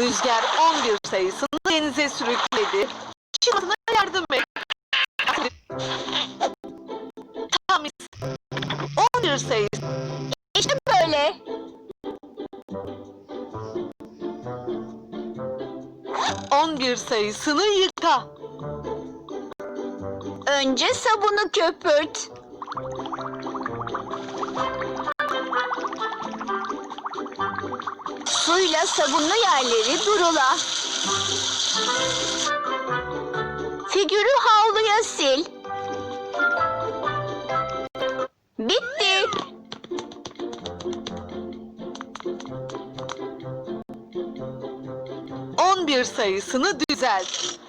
Rüzgar 11 sayısını denize sürükledi. Çıkmasına yardım et. Tamiz 11 sayısı İşte böyle. on bir sayısını yıka. Önce sabunu köpürt. Suyla sabunlu yerleri durula. Figürü havluya sil. Bitti. 11 sayısını düzelt.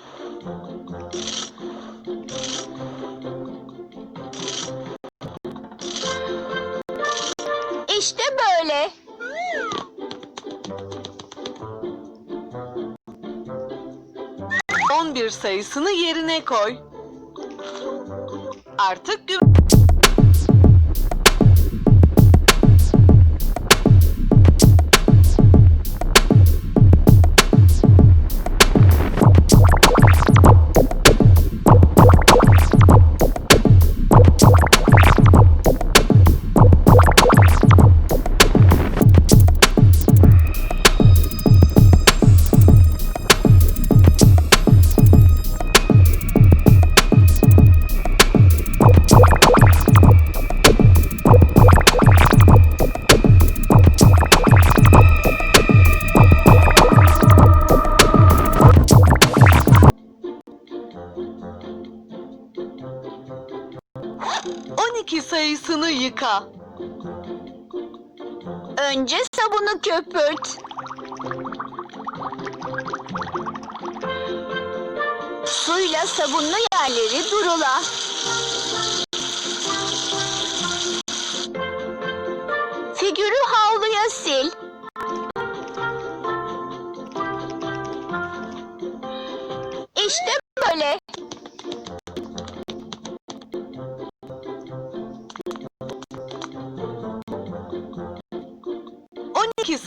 11 sayısını yerine koy. Artık 12 sayısını yıka. Önce sabunu köpürt. Suyla sabunlu yerleri durula.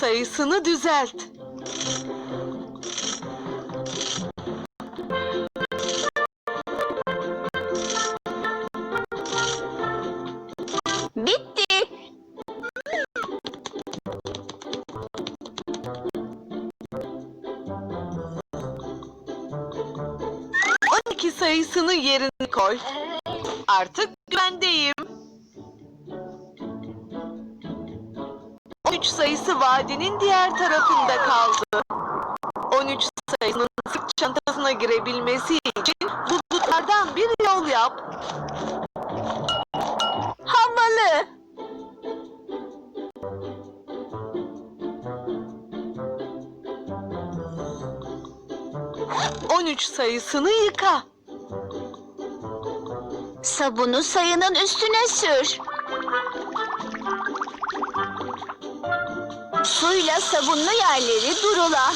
Sayısını düzelt. Bitti. On iki sayısını yerine koy. Artık güvendeyim. 13 sayısı vadinin diğer tarafında kaldı. 13 sayısının sırt çantasına girebilmesi için bulutlardan bir yol yap. Havalı. 13 sayısını yıka. Sabunu sayının üstüne sür. Suyla sabunlu yerleri durula.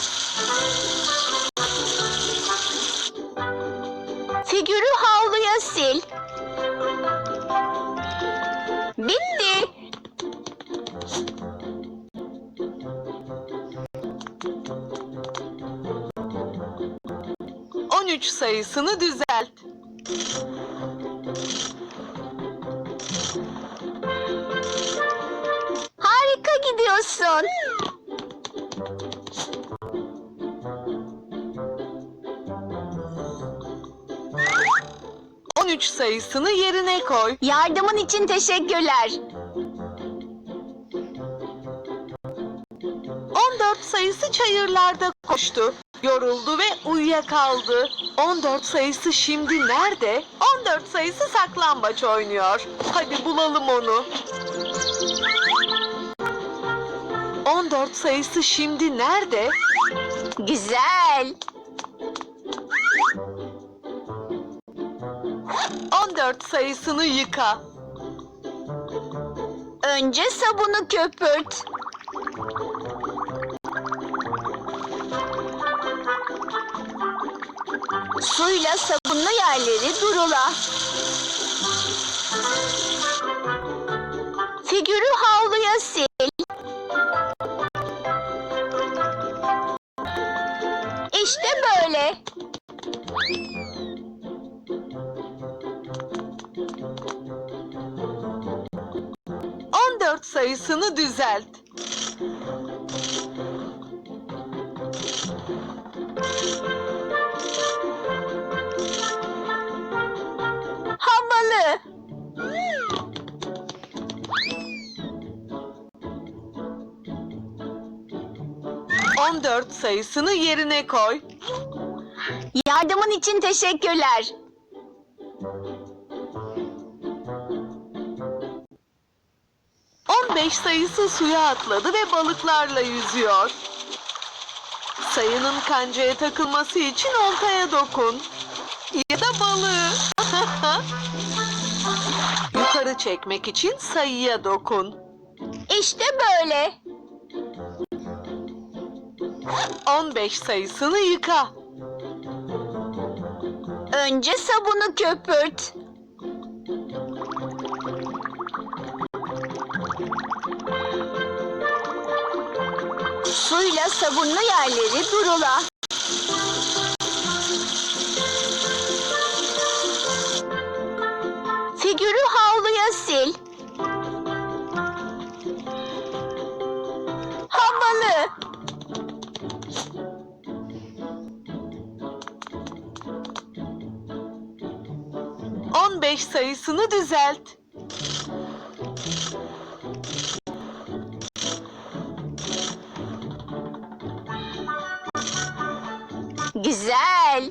Figürü havluya sil. Bitti. On üç sayısını düzelt. Gidiyorsun. On üç sayısını yerine koy. Yardımın için teşekkürler. 14 sayısı çayırlarda koştu. Yoruldu ve uyuyakaldı. 14 sayısı şimdi nerede? 14 sayısı saklambaç oynuyor. Hadi bulalım onu. 14 sayısı şimdi nerede? Güzel. 14 sayısını yıka. Önce sabunu köpürt. Suyla sabunlu yerleri durula. Figürü havluya sil. Sayısını düzelt. Havalı. On dört sayısını yerine koy. Yardımın için teşekkürler. Beş sayısı suya atladı ve balıklarla yüzüyor. Sayının kancaya takılması için oltaya dokun. Ya da balığı. Yukarı çekmek için sayıya dokun. İşte böyle. 15 sayısını yıka. Önce sabunu köpürt. Suyla sabunlu yerleri durula. Figürü havluya sil. Havalı. On beş sayısını düzelt. Güzel.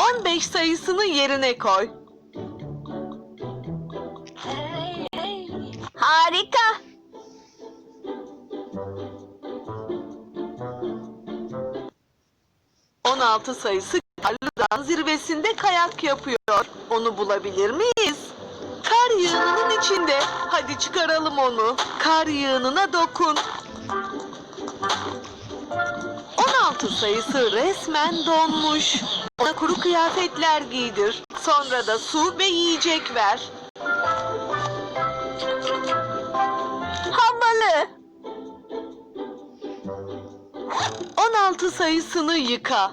On beş sayısını yerine koy. Harika. On altı sayısı Karlı'dan zirvesinde kayak yapıyor. Onu bulabilir miyiz? Yığınının içinde. Hadi çıkaralım onu. Kar yığınına dokun. 16 sayısı resmen donmuş. Ona kuru kıyafetler giydir. Sonra da su ve yiyecek ver. Havalı. 16 sayısını yıka.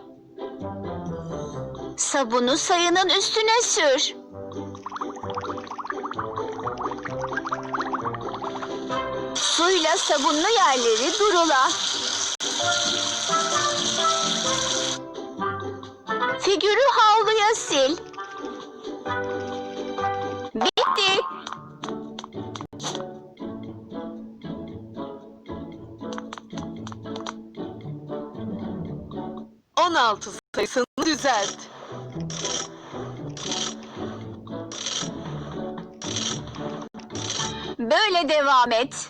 Sabunu sayının üstüne sür. Suyla sabunlu yerleri durula. Figürü havluya sil. Bitti. On altı sayısını düzelt. Böyle devam et.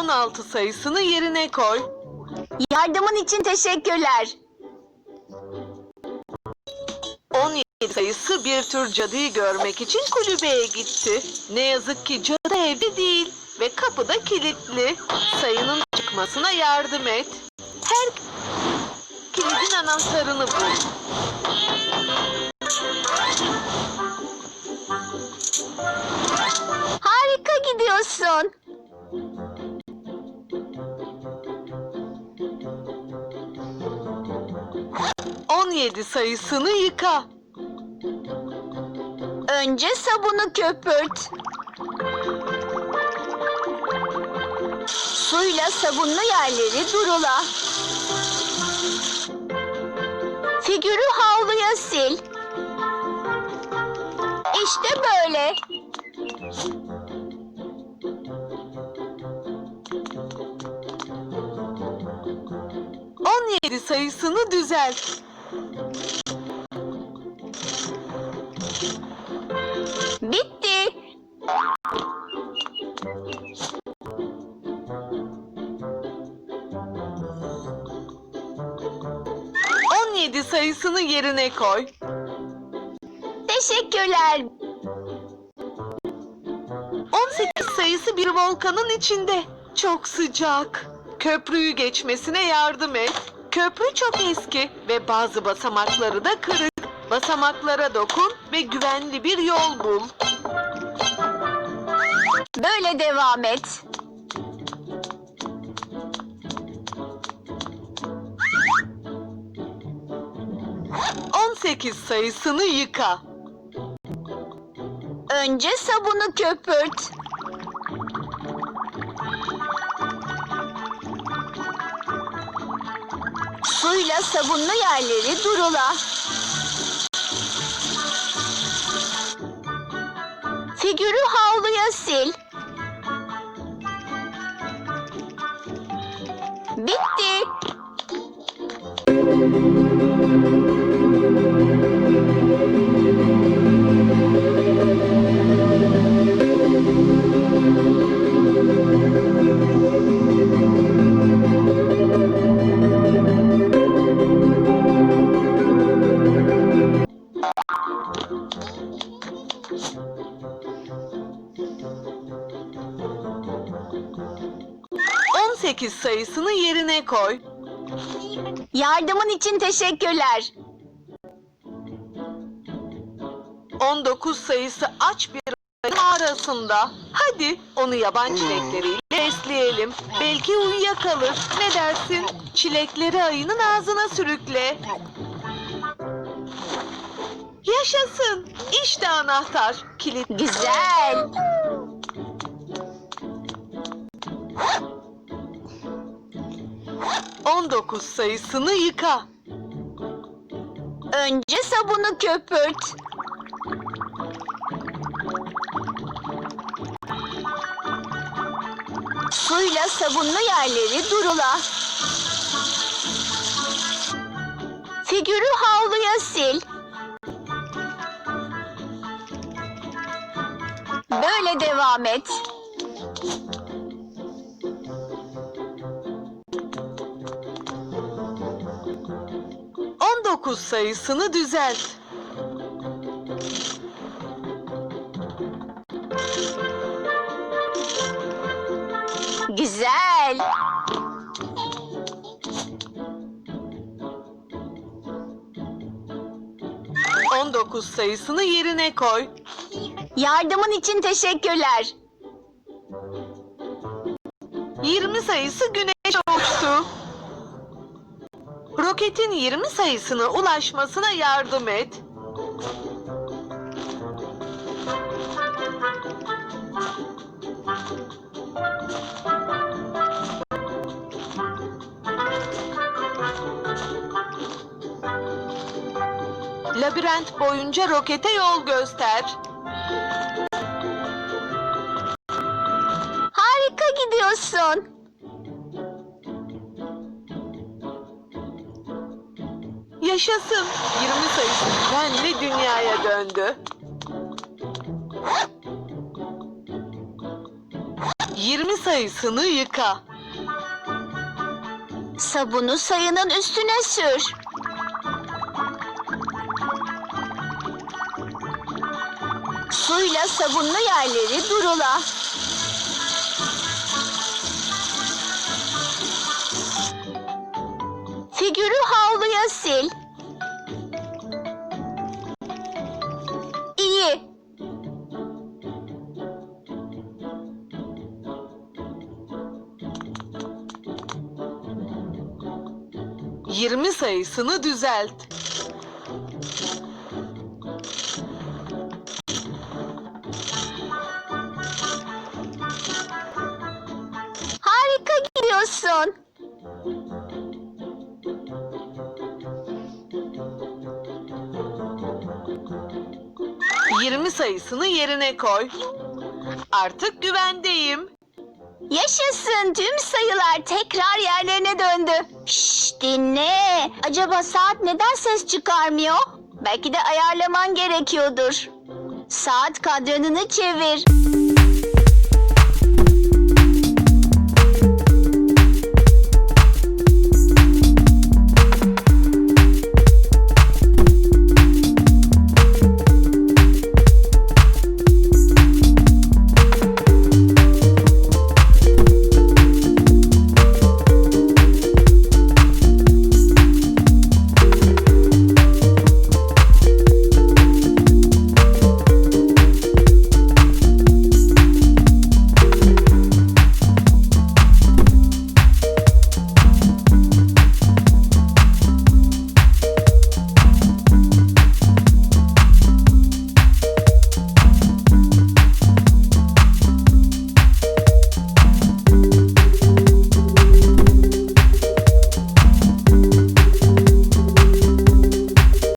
On altı sayısını yerine koy. Yardımın için teşekkürler. 17 sayısı bir tür cadıyı görmek için kulübeye gitti. Ne yazık ki cadı evde değil ve kapı da kilitli. Sayının çıkmasına yardım et. Her kilidin anahtarını bul. Harika gidiyorsun. On yedi sayısını yıka. Önce sabunu köpürt. Suyla sabunlu yerleri durula. Figürü havluya sil. İşte böyle. On yedi sayısını düzelt. 17 sayısını yerine koy. Teşekkürler. 18 sayısı bir volkanın içinde. Çok sıcak. Köprüyü geçmesine yardım et. Köprü çok eski ve bazı basamakları da kırık. Basamaklara dokun ve güvenli bir yol bul. Böyle devam et. On sekiz sayısını yıka. Önce sabunu köpürt. Suyla sabunlu yerleri durula. Figürü havluya sil. Bitti. On sekiz sayısını yerine koy. Yardımın için teşekkürler. 19 sayısı aç bir mağarasında. Hadi onu yaban çilekleriyle besleyelim. Belki uyuyakalır. Ne dersin? Çilekleri ayının ağzına sürükle. Yaşasın. İşte anahtar. Kilit. Güzel. On dokuz sayısını yıka. Önce sabunu köpürt. Suyla sabunlu yerleri durula. Figürü havluya sil. Böyle devam et. On dokuz sayısını düzelt. Güzel. On dokuz sayısını yerine koy. Yardımın için teşekkürler. 20 sayısı güneşe uçtu. Roketin 20 sayısına ulaşmasına yardım et. Labirent boyunca rokete yol göster. Harika gidiyorsun. Yaşasın. 20 sayısı güvenli dünyaya döndü. 20 sayısını yıka. Sabunu sayının üstüne sür. Suyla sabunlu yerleri durula. Figürü havluya sil. 20 sayısını düzelt. Harika gidiyorsun. Yirmi sayısını yerine koy. Artık güvendeyim. Yaşasın tüm sayılar tekrar yerlerine döndü. Şşş dinle. Acaba saat neden ses çıkarmıyor? Belki de ayarlaman gerekiyordur. Saat kadranını çevir.